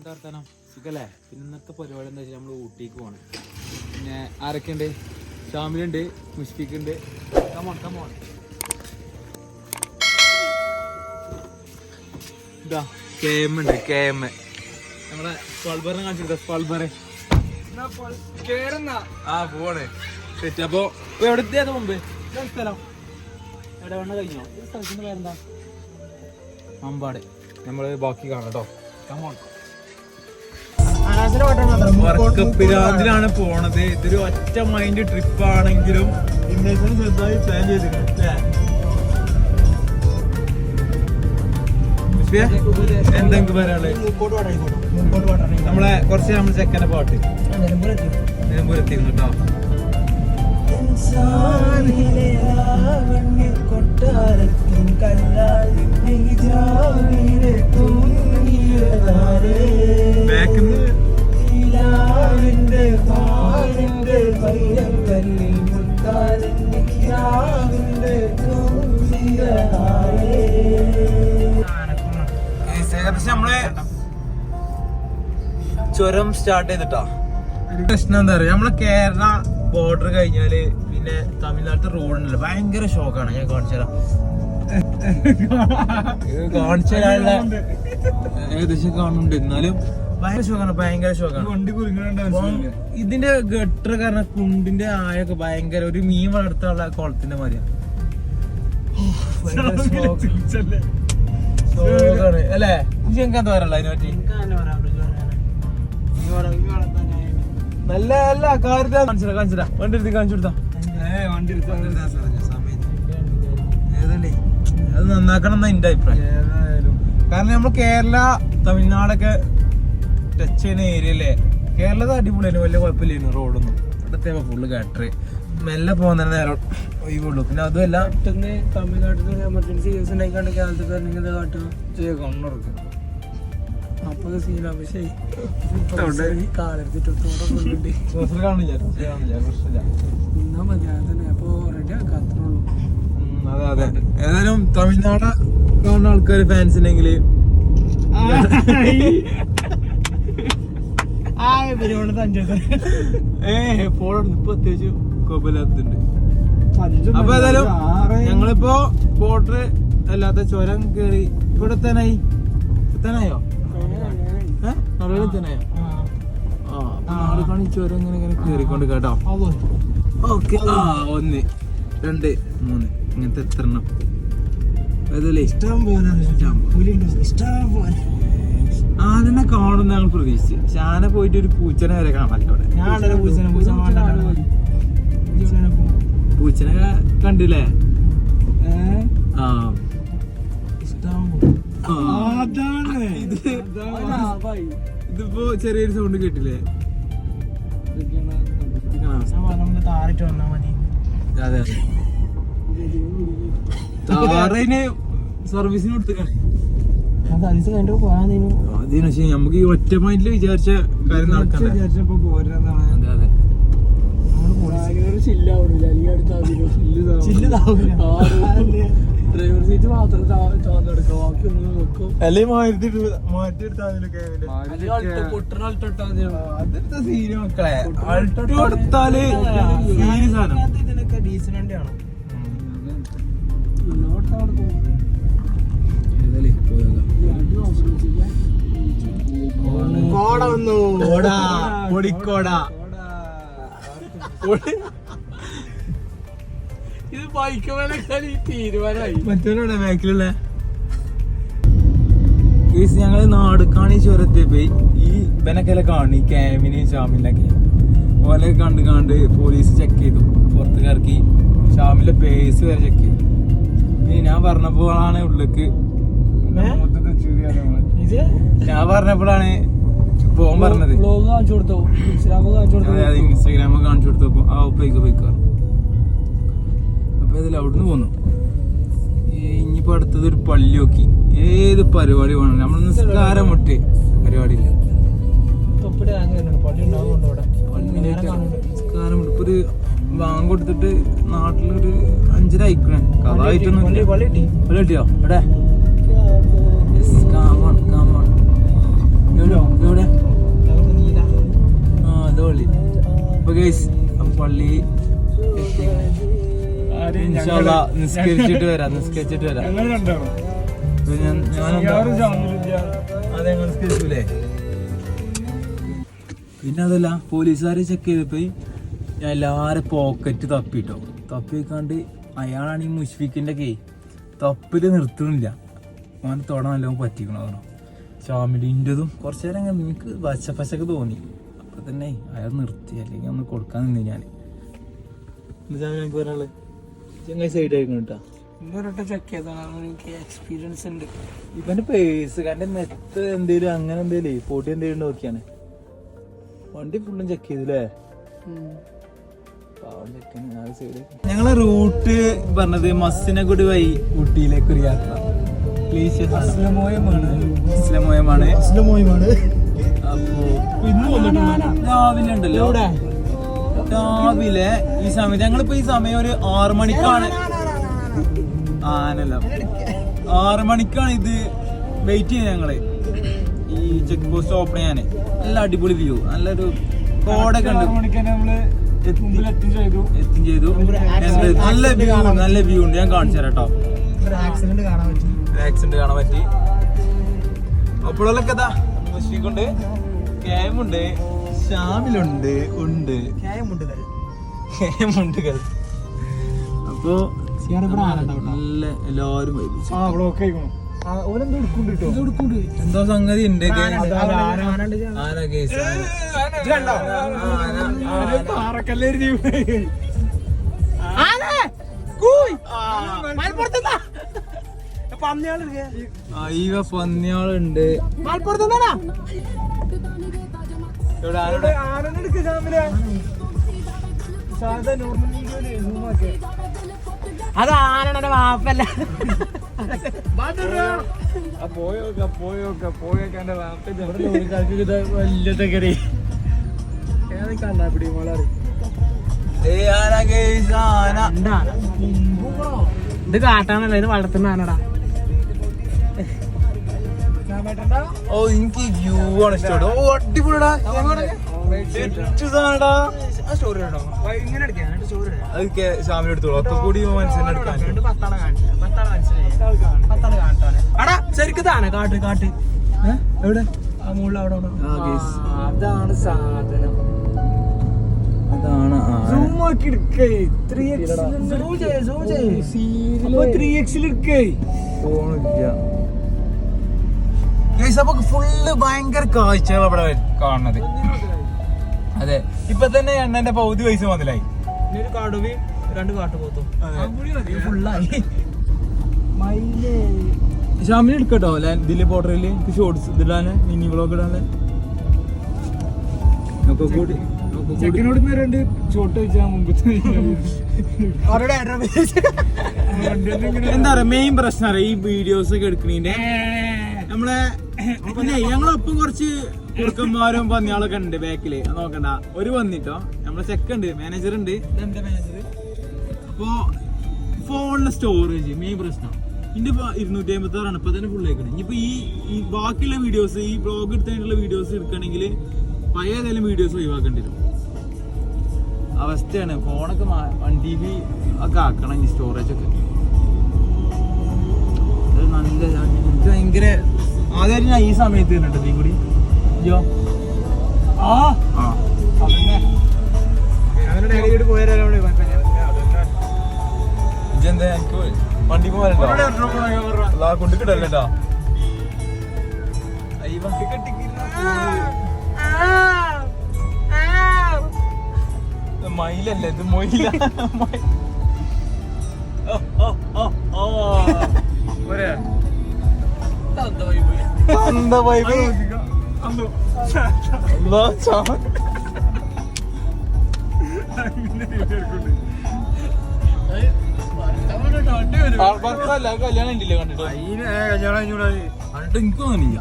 എന്താ വർത്താനം? സുഖല്ലേ? പിന്നെ ഇന്നത്തെ പരിപാടി എന്താ വെച്ചാൽ നമ്മൾ ഊട്ടിക്ക് പോകണം പിന്നെ ആരൊക്കെയുണ്ട്? ഷാമിലുണ്ട് മുഷ്ഫിക്ക് ഉണ്ട് കമോൺ കമോൺ ഇതാ കെ എം ഉണ്ട് കെ എം നമ്മളെ പൾബറിനെ കാണിച്ചിട്ട് പൾബറെ ആ പോണേ സെറ്റ്. അപ്പോ എവിടത്തെ മുമ്പ്? സ്ഥലം. എവിടെ വേണ്ട കഴിഞ്ഞോ സ്ഥലത്തിന്റെ പേരെന്താ? അമ്പാട്. നമ്മൾ ബാക്കി കാണാം കേട്ടോ കമോൺ വർക്കപ്പിരാന്തിലാണ് പോണത്. ഇതൊരു ഒറ്റ മൈൻഡ് ട്രിപ്പ് ആണെങ്കിലും ഇന്നേക്കും ചെറുതായി പ്ലാൻ ചെയ്തിട്ടുണ്ട് എന്തെങ്കിലും പറയാനുള്ളത്? നമ്മളെ കുറച്ച് നമ്മൾ ചെക്കന്റെ പാട്ട് നിലമ്പൂരെത്തിയിരുന്നു കേട്ടോ ബാക്കിൽ ഏകദേശം നമ്മൾ ചുരം സ്റ്റാർട്ട് ചെയ്തിട്ടാ. പ്രശ്നം എന്താ പറയാ നമ്മളെ കേരള ബോർഡർ കഴിഞ്ഞാൽ പിന്നെ തമിഴ്നാട്ടിൽ റോഡ് ഉണ്ടല്ലോ ഭയങ്കര ഷോക്കാണ് ഞാൻ കാണിച്ചു തരാം. കാണിച്ചു തരാനുള്ള ഏകദേശം കാണുന്നുണ്ട്. എന്നാലും ഭയങ്കര ഷോക്കാണ് ഭയങ്കര ഷോക്കാണ് ഇതിന്റെ ഗട്ടർ കാരണം കുണ്ടിന്റെ ആയൊക്കെ ഭയങ്കര ഒരു മീൻ വളർത്താനുള്ള കുളത്തിന്റെ മാതിരിയാണ് അല്ലേ? എനിക്ക് എന്താ പറയാനുള്ള അതിനെ പറ്റി? നല്ല അല്ല കാണിച്ചില്ല കാണിച്ചില്ല വണ്ടി എടുത്ത് കാണിച്ചു കൊടുത്താ. വണ്ടി എടുത്ത് ഏതല്ലേ അത് നന്നാക്കണം എന്നാ എന്റെ അഭിപ്രായം. കാരണം നമ്മൾ കേരള തമിഴ്നാടൊക്കെ ടച്ച് ചെയ്യുന്ന ഏരിയ അല്ലേ? കേരളത്തെ അടിപൊളിയായിരുന്നു വലിയ കുഴപ്പമില്ലായിരുന്നു റോഡൊന്നും. ഇവിടുത്തെ ഫുള്ള് കാറ്റർ മെല്ലെ പോകുന്ന നേരം ഒഴിവുള്ളൂ. പിന്നെ അതുമല്ല പെട്ടെന്ന് തമിഴ്നാട്ടിൽ എമർജൻസി കേസ് ഉണ്ടായിക്കാണ്ട് കേരളത്തിൽ ഇങ്ങനെ കാട്ടുക. കണ്ണുറക്കും. അപ്പൊ സീനാ പക്ഷേ കാലെടുത്തിട്ട് കൊണ്ടുണ്ട് കാണില്ല. കാണില്ല. പ്രശ്നമില്ല. നിന്നാ മതി. അത് തന്നെ അപ്പൊ റെഡി ആക്കാം അത്രേ ഉള്ളൂ. ഉം, അതെ അതെ. ഏതായാലും തമിഴ്നാട് കാണുന്ന ആൾക്കാർ ഫാൻസ് ഉണ്ടെങ്കിൽ ഏ ഫോൺ ഇപ്പൊ അത്യാവശ്യം കുഴപ്പമില്ലാത്തുണ്ട് അപ്പൊ ഏതായാലും ഞങ്ങളിപ്പോ ബോർഡർ അല്ലാത്ത ചുരം കേറി ഇവിടെ എത്താനായി? എത്താനായോ? ഏഹ് എത്താനായോ? ആ. ചുരം ഇങ്ങനെ ഇങ്ങനെ കേറിക്കൊണ്ട് കേട്ടോ. ഓക്കെ. ആ ഒന്ന് രണ്ട് മൂന്ന്. ഇങ്ങനത്തെ എത്ര എണ്ണം ഏതല്ലേ ഇഷ്ടം പോലെ ഇഷ്ടം പോലെ ആനനെ കാണുന്ന ഞങ്ങൾ പ്രതീക്ഷിച്ചു പക്ഷെ ആന പോയിട്ട് ഒരു പൂച്ചനെ വരെ കാണാൻ അവിടെ. പൂച്ചനെ പൂച്ച പൂച്ചനെ കണ്ടില്ലേ? ആ. ഇതിപ്പോ ചെറിയൊരു സൗണ്ട് കേട്ടില്ലേ? അതെ അതെ. താറിന് സർവീസിന് കൊടുത്തേക്കാണ് അത് അലിസ് കഴിഞ്ഞിട്ട് പോകാൻ അതിന് പക്ഷേ നമുക്ക് ഈ ഒറ്റ മൈൻഡിൽ വിചാരിച്ച കാര്യം നടക്കണ്ടേ. വിചാരിച്ചപ്പോ പോരുന്നതാണ് അതെ അതെ. ഡ്രൈവർ സീറ്റ് മാത്രം ചാന്നെടുക്കുക ബാക്കി ഒന്നും വെക്കും. അല്ലെങ്കിൽ മാറ്റി മാറ്റി എടുത്താൽ സീന് മക്കളെ. അൾട്ടോ എടുത്താൽ സീന് സാധനം. ഡീസൽ വണ്ടിയാണ്? കോട വന്നു കോട. പൊടിക്കോട. ഇത് ബൈക്ക് മേലെ കളി തീരുമാനമായി. മറ്റവരുടെ ബാക്കിലുള്ള കേസ് ഞങ്ങൾ നാട് കാണി ചുരത്തെ പോയി. ഈ ഇവനൊക്കെ കാണി ക്യാമിനെയും ഷാമിലൊക്കെ ഓലെ കണ്ട് കണ്ട് പോലീസ് ചെക്ക് ചെയ്തു. പുറത്തുകാർക്ക് ഷാമിലെ പേസ് വരെ ചെക്ക് ചെയ്തു. പിന്നെ ഞാൻ പറഞ്ഞപ്പോഴാണ് ഉള്ളിക്ക് ഞാൻ പറഞ്ഞപ്പോഴാണ് പോകാൻ പറഞ്ഞത്. വ്ലോഗ് കാണിച്ചു കൊടുത്തോ? ഇൻസ്റ്റാഗ്രാം കാണിച്ചു അതെ കൊടുത്തോ അത് ഇൻസ്റ്റാഗ്രാമിൽ കാണിച്ചു കൊടുത്തപ്പോ ആ പോയിക്കോ പോയിക്കോ അപ്പൊ ഇതിൽ അവിടുന്ന് പോന്നു. ഇനിയിപ്പോ അടുത്തത് ഒരു പള്ളി നോക്കി ഏത് പരിപാടി വേണം നമ്മൾ നിസ്കാരം മുട്ട് പരിപാടിയില്ല. ഇവിടെ നിസ്കാരം ഇപ്പൊ ഒരു ബാങ്ക് കൊടുത്തിട്ട് നാട്ടിലൊരു അഞ്ചര അയക്കണേ. കഥായിട്ടൊന്നും പള്ളി പള്ളി കിട്ടി. പള്ളി കിട്ടിയോ? എവിടെ? എവിടെ? ആ അത് പള്ളി അപ്പൊ ഗൈസ് പള്ളി നിസ്കരിച്ചിട്ട് വരാം നിസ്കരിച്ചിട്ട് വരാം. അതെ നിസ്കരിച്ചില്ലേ പിന്നെ അതല്ല പോലീസുകാരെ ചെക്ക് ചെയ്തപ്പോ ഞാൻ എല്ലാരും പോക്കറ്റ് തപ്പിട്ടോ. തപ്പി വെക്കാണ്ട് അയാളാണ് ഈ മുഷ്ഫിക്കിന്റെ കേ തപ്പിൽ നിർത്തണില്ല അവൻ തൊട നല്ലോണം പറ്റിക്കണതാണ് ഷാമിലിന്റെതും കുറച്ചു നേരം അങ്ങനെ എനിക്ക് വശപ്പശക്ക് തോന്നി. അപ്പൊ തന്നെ അയാൾ നിർത്തി. അല്ലെങ്കിൽ ഒന്ന് കൊടുക്കാൻ നിന്ന് ഞാൻ എനിക്ക് പറയാനുള്ളത് ചെങ്ങായി സൈഡ് ആയിരിക്കണം കേട്ടോ എക്സ്പീരിയൻസ് ഉണ്ട്. ഇവന്റെ പേസ് കണ്ട മെത്ത് എന്തേലും അങ്ങനെ എന്തേലും ഫോട്ടോ എന്തേലും നോക്കിയാണ് വണ്ടി ഫുള്ളും ചെക്ക് ചെയ്തില്ലേ? ഞങ്ങളെ റൂട്ട് പറഞ്ഞത് മസ്സിനെക്കുടി വഴി ഊട്ടിയിലേക്ക് ഒരു യാത്ര. പ്ലീസ് അസ്ലമോയമാണ്. അപ്പോ രാവിലെ ഉണ്ടല്ലോ. രാവിലെ ഈ സമയത്ത് ഞങ്ങളിപ്പോ ഈ സമയം ഒരു ആറു മണിക്കാണ്. ആനല്ല ആറു മണിക്കാണ് ഇത് വെയിറ്റ് ചെയ്യുന്നത് ഞങ്ങൾ. ഈ ചെക്ക് പോസ്റ്റ് ഓപ്പൺ ചെയ്യാന് നല്ല അടിപൊളി വ്യൂ നല്ലൊരു കോടൊക്കെ ഉണ്ട്. മണിക്ക് നമ്മൾ മുമ്പിൽ എത്തും ചെയ്തു. എത്തും ചെയ്തു. നല്ല വ്യൂ നല്ല വ്യൂ ഉണ്ട്. ഞാൻ കാണിച്ചു തരാം കേട്ടോ. ആക്സിഡന്റ് കാണാൻ പറ്റി. ആക്സിഡന്റ് കാണാൻ പറ്റി. അപ്പോഴൊക്കെ മുസ്ലിക്കുണ്ട് കേമുണ്ട്. ഷാമിലുണ്ട് ഉണ്ട്. കേമുണ്ട് അപ്പോ നല്ല എല്ലാവരും എന്തോ സംഗതി ഉണ്ട് ആന. ആന. കേസ് അയ്യ പന്നിയാളുണ്ട്. ആരുടെ? അത് ആനയുടെ വാപ്പല്ല. പോയോക്ക പോയോക്ക പോയോക്ക എന്റെ വലിയ തകരി കണ്ണാപ്പിടി മോളറി ഏയ് ആന. കേസ് ആന ഇത് കാട്ടാണല്ലോ ഇത് വളർത്തുന്ന ആനടാ. ഓ എനിക്ക് വ്യൂ ആണ് ഇഷ്ടപ്പെട്ടത് ഓ അടിപൊളിടാ. അതൊക്കെ ശ്യാമിന് എടുത്തോളൂ. ഒക്കെ കൂടി മനസ്സിനെ എടുക്കാൻ. അടാ ശരിക്കും കാട്ട് കാട്ട്. എവിടെ. അതാണ് സാധനം. അതാണ് ആന ഗൈസ് അപ്പൊ ഫുള്ള് ഭയങ്കര കാഴ്ചകൾ അവിടെ കാണുന്നത്. അതെ. ഇപ്പൊ തന്നെ എണ്ണന്റെ പൗതി പൈസ മുതലായി. രണ്ട് കാട്ട് പോത്തും ഷാമിന് എടുക്കട്ടോ ഇതിൽ പോട്ടറിൽ എനിക്ക് ഷോർട്സ് ഇതിടാന് മിനി വ്ളോഗ് ഇടാന്. ഒക്കെ കൂടി ഒക്കെ കൂടി ചെക്കനോട് ഇന്ന് രണ്ട് ചോട്ട് വെച്ചാൽ മുമ്പത്തെ എന്താ പറയാ മെയിൻ പ്രശ്നം അറിയാം? ഈ വീഡിയോസ് ഒക്കെ എടുക്കണീന്റെ? നമ്മളെ പിന്നെ ഞങ്ങളൊപ്പം കുറച്ച് കുറുക്കന്മാരും പന്നിയാളൊക്കെ ഉണ്ട് ബാക്കിൽ നോക്കണ്ട. ഒരു വന്നിട്ടോ നമ്മളെ ചെക്ക് ഉണ്ട് മാനേജർ ഉണ്ട്. അപ്പോ ഫോണിലെ സ്റ്റോറേജ് മെയിൻ പ്രശ്നം. ഇതിന്റെ ഇപ്പൊ ഇരുന്നൂറ്റി അമ്പത്തി ആറാണ് ഇപ്പൊ തന്നെ ഫുൾ ഇനിയിപ്പോ ഈ ഈ ബാക്കിയുള്ള വീഡിയോസ് ഈ ബ്ലോഗ് എടുത്തതിനുള്ള വീഡിയോസ് എടുക്കണമെങ്കിൽ പഴയ ഏതെങ്കിലും വീഡിയോസ് ഒഴിവാക്കേണ്ടി വരും. അവസ്ഥയാണ്. ഫോണൊക്കെ വൺ ടി ബി ഒക്കെ ആക്കണം ഈ സ്റ്റോറേജ് ഒക്കെ. നല്ല എനിക്ക് ഭയങ്കര ആദ്യം ഞാൻ ഈ സമയത്ത് ഇരുന്നിട്ട് നീ കൂടി. അയ്യോ ആ. അതന്നെ. അവരുടെ ഇടയിൽ പോയാലോ ഇതെന്താ എനിക്ക് വണ്ടി പോകാനുണ്ടോ കൊണ്ട് കിട്ടല്ലേട്ടാ മയിലല്ലേ? ഇത് മൊയില. ഓ ഓ, ഓ, ഓ, ഓ. എന്താ വൈബ് അല്ലാ, ചാ- ആൾക്കാർക്കല്ല കല്യാണം ഉണ്ടല്ലേ കണ്ടിട്ട്? കണ്ടിട്ട് എനിക്ക് തോന്നില്ല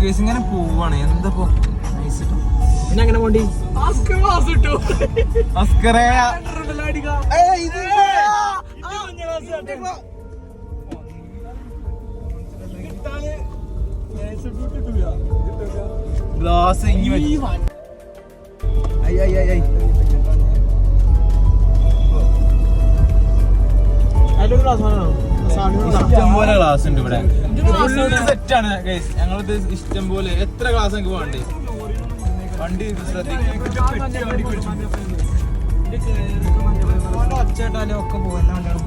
കേസ് ഇങ്ങനെ പോവാണ്. എന്താ പോ നൈസ് ട്ടോ. പിന്നെ അങ്ങനെ പോണ്ടി? അസ്കറേ ഇത് ഗ്ലാസ് ഇങ്ങി വെച്ച്. ഐ ഐ ഐ ഐ. അതിലൊരു ക്ലാസ് ഉണ്ട്? ഇവിടെ. സെറ്റ് ആണ് ഞങ്ങളിത് ഇഷ്ടം പോലെ എത്ര ക്ലാസ് എനിക്ക് വേണ്ടേ? വണ്ടി ശ്രദ്ധിക്കും. ഒക്കെ പോകുന്നുണ്ടാവും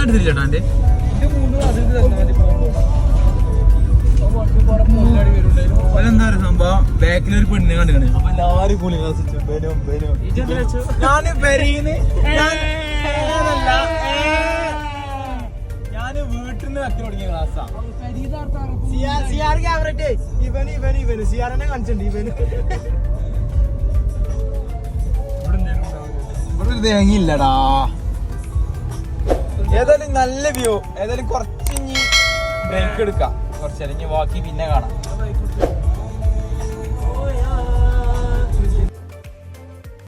നാ, നാ, നാ, നാ, നാ, നാ. നേരത്തെ കാസാൾ ഇതിനെ കാണാം അതെ ഞാൻ എടുത്തില്ല ചേട്ടാ എന്താ സംഭവം ബാക്കിൽ ഒരു പെണ്ണിനെ ക്ലാസ് ഞാൻ വീട്ടിൽ നിന്ന് തുടങ്ങിയ സിആറിനെ കാണിച്ചിട്ടുണ്ട് ഇവന്. ഇവിടെ ഒരു തേങ്ങയില്ലടാ. ഏതായാലും നല്ല വ്യൂ ഏതായാലും കുറച്ച് ഇനി ബ്രേക്ക് എടുക്കാം. കുറച്ച് അല്ലെങ്കിൽ ബാക്കി പിന്നെ കാണാം.